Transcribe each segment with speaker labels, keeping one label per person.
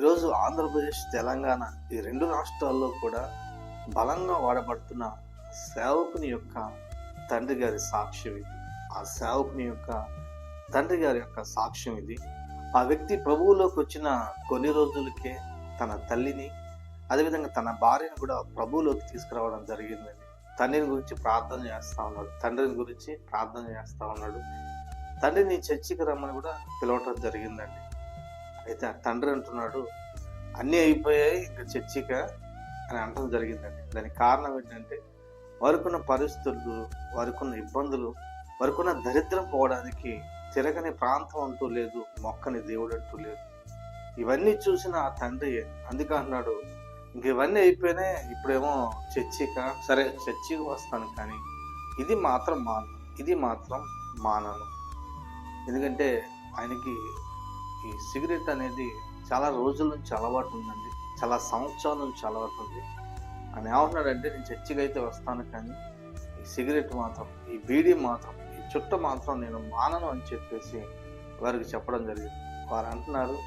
Speaker 1: ఈరోజు ఆంధ్రప్రదేశ్ తెలంగాణ ఈ రెండు రాష్ట్రాల్లో కూడా బలంగా వాడబడుతున్న సేవకుని యొక్క తండ్రి గారి సాక్ష్యం ఇది. ఆ సేవకుని యొక్క తండ్రి గారి యొక్క సాక్ష్యం ఇది. ఆ వ్యక్తి ప్రభువులోకి వచ్చిన కొన్ని రోజులకే తన తల్లిని అదేవిధంగా తన భార్యను కూడా ప్రభువులోకి తీసుకురావడం జరిగిందండి. తండ్రిని గురించి ప్రార్థన చేస్తూ ఉన్నాడు. తండ్రిని గురించి ప్రార్థన చేస్తూ ఉన్నాడు. తండ్రిని చర్చికి రమ్మని కూడా పిలవటం జరిగిందండి. అయితే ఆ తండ్రి అంటున్నాడు అన్నీ అయిపోయాయి ఇంకా చర్చిక? అని అనడం జరిగిందండి. దానికి కారణం ఏంటంటే వారికున్న పరిస్థితులు వారికున్న ఇబ్బందులు వారికున్న దరిద్రం పోవడానికి తిరగని ప్రాంతం అంటూ లేదు మొక్కని దేవుడు అంటూ లేదు. ఇవన్నీ చూసిన ఆ తండ్రి అందుకే అన్నాడు ఇంక ఇవన్నీ అయిపోయినాయి ఇప్పుడేమో చర్చిక? సరే చర్చికి వస్తాను కానీ ఇది మాత్రం మాన ఇది మాత్రం మానను. ఎందుకంటే ఆయనకి ఈ సిగరెట్ అనేది చాలా రోజుల నుంచి అలవాటు ఉందండి. చాలా సంవత్సరాల నుంచి అలవాటు ఉంది. ఆయన ఏమంటున్నాడంటే నేను చర్చికి అయితే వస్తాను కానీ ఈ సిగరెట్ మాత్రం ఈ బీడీ మాత్రం ఈ చుట్ట మాత్రం నేను మానను అని చెప్పేసి వారికి చెప్పడం జరిగింది. వారు అంటున్నారు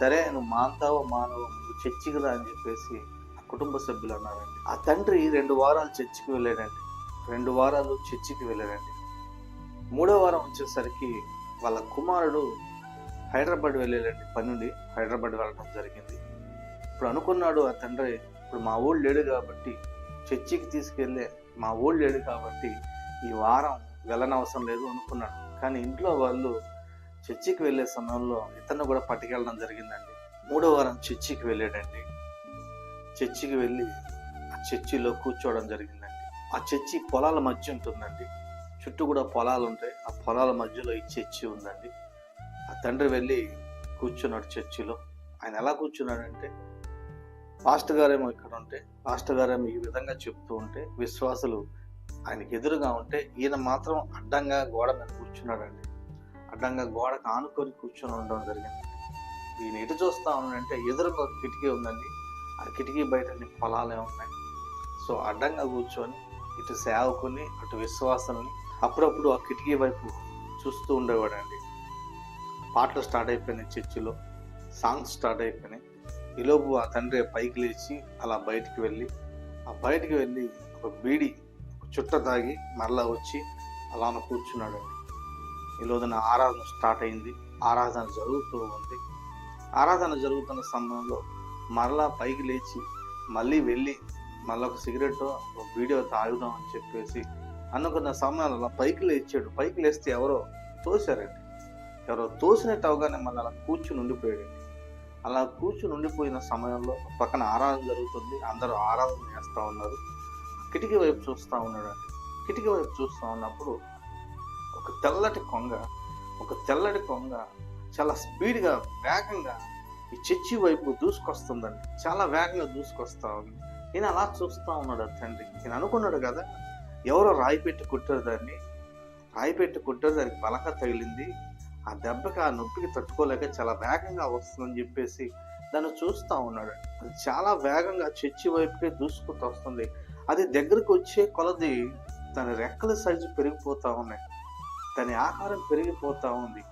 Speaker 1: సరే నువ్వు మాంతావో మానవో నువ్వు చర్చికి రా అని చెప్పేసి ఆ కుటుంబ సభ్యులు అన్నారండి. ఆ తండ్రి రెండు వారాలు చర్చికి వెళ్ళాడండి. రెండు వారాలు చర్చికి వెళ్ళాడండి. మూడో వారం వచ్చేసరికి వాళ్ళ కుమారుడు హైదరాబాద్ వెళ్ళేలాంటి పని నుండి హైదరాబాద్ వెళ్ళడం జరిగింది. ఇప్పుడు అనుకున్నాడు ఆ తండ్రి ఇప్పుడు మా ఊళ్ళు లేడు కాబట్టి చర్చికి తీసుకెళ్ళే మా ఊళ్ళు లేడు కాబట్టి ఈ వారం వెళ్ళనవసరం లేదు అనుకున్నాడు. కానీ ఇంట్లో వాళ్ళు చర్చికి వెళ్ళే సమయంలో ఇతను కూడా పట్టుకెళ్ళడం జరిగిందండి. మూడో వారం చర్చికి వెళ్ళాడండి. చర్చికి వెళ్ళి ఆ చర్చిలో కూర్చోవడం జరిగిందండి. ఆ చర్చి పొలాల మధ్య ఉంటుందండి. చుట్టూ కూడా పొలాలు ఉంటాయి. ఆ పొలాల మధ్యలో ఈ చర్చి ఉందండి. తండ్రి వెళ్ళి కూర్చున్నాడు చర్చిలో. ఆయన ఎలా కూర్చున్నాడంటే పాస్టర్ గారేమో ఇక్కడ ఉంటే పాస్టర్ గారేమో ఈ విధంగా చెప్తూ ఉంటే విశ్వాసులు ఆయనకి ఎదురుగా ఉంటే ఈయన మాత్రం అడ్డంగా గోడ మీద కూర్చున్నాడండి. అడ్డంగా గోడకు ఆనుకొని కూర్చొని ఉండడం జరిగింది. ఈయన ఎటు చూస్తా ఉన్నాడంటే ఎదురుగా కిటికీ ఉందండి. ఆ కిటికీ బయట అన్ని పొలాలే ఉన్నాయి. సో అడ్డంగా కూర్చొని ఇటు సేవకుని అటు విశ్వాసాలని అప్పుడప్పుడు ఆ కిటికీ వైపు చూస్తూ ఉండేవాడండి. పాటలు స్టార్ట్ అయిపోయినాయి చర్చిలో సాంగ్స్ స్టార్ట్ అయిపోయినాయి. ఈలోపు ఆ తండ్రి పైకి లేచి అలా బయటికి వెళ్ళి ఆ బయటికి వెళ్ళి ఒక బీడి ఒక చుట్ట తాగి మరలా వచ్చి అలా కూర్చున్నాడండి ఈ రోజున ఆరాధన స్టార్ట్ అయింది. ఆరాధన జరుగుతూ ఉంది. ఆరాధన జరుగుతున్న సమయంలో మరలా పైకి లేచి మళ్ళీ వెళ్ళి మళ్ళీ ఒక సిగరెట్ ఒక వీడియో తాగుదాం అని చెప్పేసి అనుకున్న సమయంలో అలా పైకి లేచాడు. పైకి లేస్తే ఎవరో తోశారండి ఎవరో తోసినట్టు అవగానే మళ్ళీ అలా కూర్చుని ఉండిపోయాడండి అలా కూర్చుని ఉండిపోయిన సమయంలో పక్కన ఆరాధన జరుగుతుంది. అందరూ ఆరాధన చేస్తూ ఉన్నారు. కిటికీ వైపు చూస్తూ ఉన్నాడు. కిటికీ వైపు చూస్తూ ఉన్నప్పుడు ఒక తెల్లటి కొంగ ఒక తెల్లటి కొంగ చాలా స్పీడ్గా వేగంగా ఈ చర్చి వైపు దూసుకొస్తుందండి. చాలా వేగంగా దూసుకొస్తా ఉంది. నేను అలా చూస్తూ ఉన్నాడు తండ్రి. నేను అనుకున్నాడు కదా ఎవరో రాయి పెట్టి కుట్టారు దాన్ని. రాయి పెట్టి కుట్టారు దానికి బలక తగిలింది. ఆ దెబ్బకి ఆ నొప్పికి తట్టుకోలేక చాలా వేగంగా వస్తుందని చెప్పేసి దాన్ని చూస్తూ ఉన్నాడు. అది చాలా వేగంగా చర్చి వైపుకే దూసుకుంటూ వస్తుంది. అది దగ్గరకు వచ్చే కొలది తన రెక్కల సైజు పెరిగిపోతూ ఉన్నాయి. దాని ఆకారం పెరిగిపోతూ ఉంది.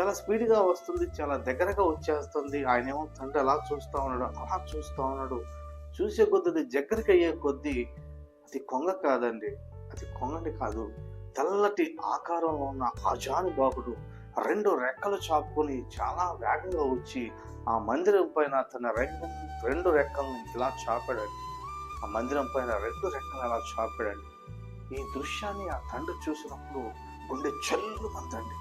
Speaker 1: చాలా స్పీడ్గా వస్తుంది చాలా దగ్గరగా వచ్చేస్తుంది. ఆయన ఏమో తండ్రి అలా చూస్తూ ఉన్నాడు అలా చూస్తూ ఉన్నాడు. చూసే కొద్ది దగ్గరికి అయ్యే కొద్దీ అది కొంగ కాదండి. అది కొంగని కాదు. తెల్లటి ఆకారంలో ఉన్న అజాను బాబుడు రెండు రెక్కలు చాపుకొని చాలా వేగంగా వచ్చి ఆ మందిరం పైన తన రెండు రెండు రెక్కలను ఇలా చాపాడండి. ఆ మందిరం పైన రెండు రెక్కలు అలా చాపాడండి. ఈ దృశ్యాన్ని ఆ తండ్రి చూసినప్పుడు గుండె చల్లు మందండి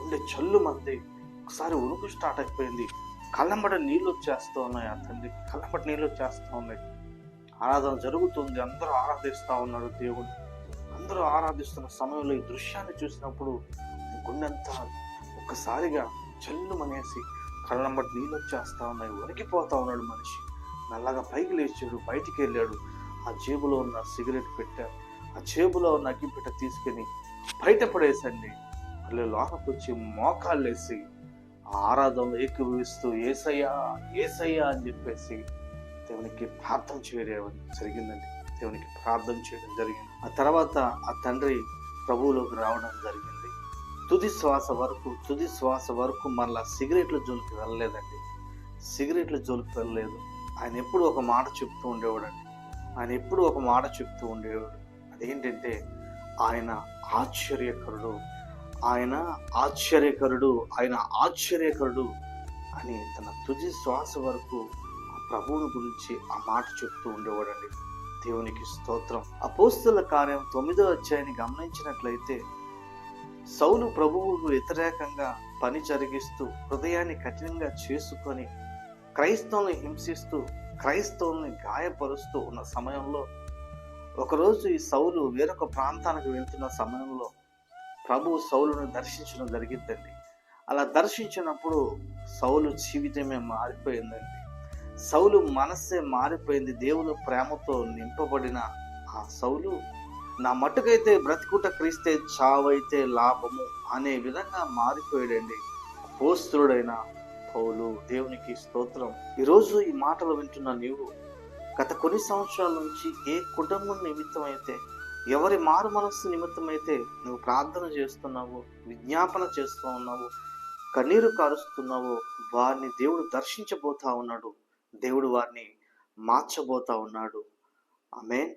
Speaker 1: గుండె చల్లు మంది ఒకసారి ఉరుకు స్టార్ట్ అయిపోయింది. కళ్ళంబడ నీళ్ళు వచ్చేస్తూ ఉన్నాయి ఆ తండ్రి. కళ్ళంబడ నీళ్ళు వచ్చేస్తూ ఉన్నాయి. ఆరాధన జరుగుతుంది. అందరూ ఆరాధిస్తూ ఉన్నారు దేవుడు అందరూ ఆరాధిస్తున్న సమయంలో ఈ దృశ్యాన్ని చూసినప్పుడు గుండెంతా ఒక్కసారిగా చల్లుమనేసి కళ్ళంబట్టి నీళ్ళు వచ్చేస్తా ఉన్నాయి. వణికిపోతా ఉన్నాడు మనిషి. నల్లగా పైకి లేచాడు బయటికి వెళ్ళాడు. ఆ జేబులో ఉన్న సిగరెట్ పెట్ట ఆ జేబులో ఉన్న అగ్గిపెట్ట తీసుకుని బయట పడేసండి మళ్ళీ లోపలికి వచ్చి మోకాళ్ళు వేసి ఆ ఆరాధనలో ఏకీభవిస్తూ ఏసయ్యా ఏసయ్యా అని చెప్పేసి దేవునికి ప్రార్థన చేయడం జరిగిందండి. దేవునికి ప్రార్థన చేయడం జరిగింది. ఆ తర్వాత ఆ తండ్రి ప్రభువులోకి రావడం జరిగింది. తుది శ్వాస వరకు తుది శ్వాస వరకు మళ్ళా సిగరెట్ల జోలికి వెళ్ళలేదండి. సిగరెట్ల జోలికి వెళ్ళలేదు. ఆయన ఎప్పుడు ఒక మాట చెప్తూ ఉండేవాడండి. ఆయన ఎప్పుడు ఒక మాట చెప్తూ ఉండేవాడు. అదేంటంటే ఆయన ఆశ్చర్యకరుడు ఆయన ఆశ్చర్యకరుడు ఆయన ఆశ్చర్యకరుడు అని తన తుది శ్వాస వరకు ఆ ప్రభువుని గురించి ఆ మాట చెప్తూ ఉండేవాడండి. దేవునికి స్తోత్రం. అపోస్తుల కార్యం తొమ్మిదో అధ్యాయాన్ని గమనించినట్లయితే సౌలు ప్రభువుకు వ్యతిరేకంగా పని జరిగిస్తూ హృదయాన్ని కఠినంగా చేసుకొని క్రైస్తవుల్ని హింసిస్తూ క్రైస్తవుల్ని గాయపరుస్తూ ఉన్న సమయంలో ఒకరోజు ఈ సౌలు వేరొక ప్రాంతానికి వెళ్తున్న సమయంలో ప్రభు సౌలును దర్శించడం జరిగిందండి. అలా దర్శించినప్పుడు సౌలు జీవితమే మారిపోయిందండి. సౌలు మనస్సే మారిపోయింది. దేవుని ప్రేమతో నింపబడిన ఆ సౌలు నా మట్టుకైతే బ్రతికుట క్రీస్తే చావైతే లాభము అనే విధంగా మారిపోయాడండి పోస్తుడైన పౌలు. దేవునికి స్తోత్రం. ఈరోజు ఈ మాటలు వింటున్న నీవు గత కొన్ని సంవత్సరాల నుంచి ఏ కుటుంబం నిమిత్తమైతే ఎవరి మారు మనస్సు నిమిత్తమైతే నువ్వు ప్రార్థన చేస్తున్నావు విజ్ఞాపన చేస్తూ ఉన్నావు కన్నీరు కారుస్తున్నావు వారిని దేవుడు దర్శించబోతా ఉన్నాడు. దేవుడు వారిని మార్చబోతా ఉన్నాడు. ఆమె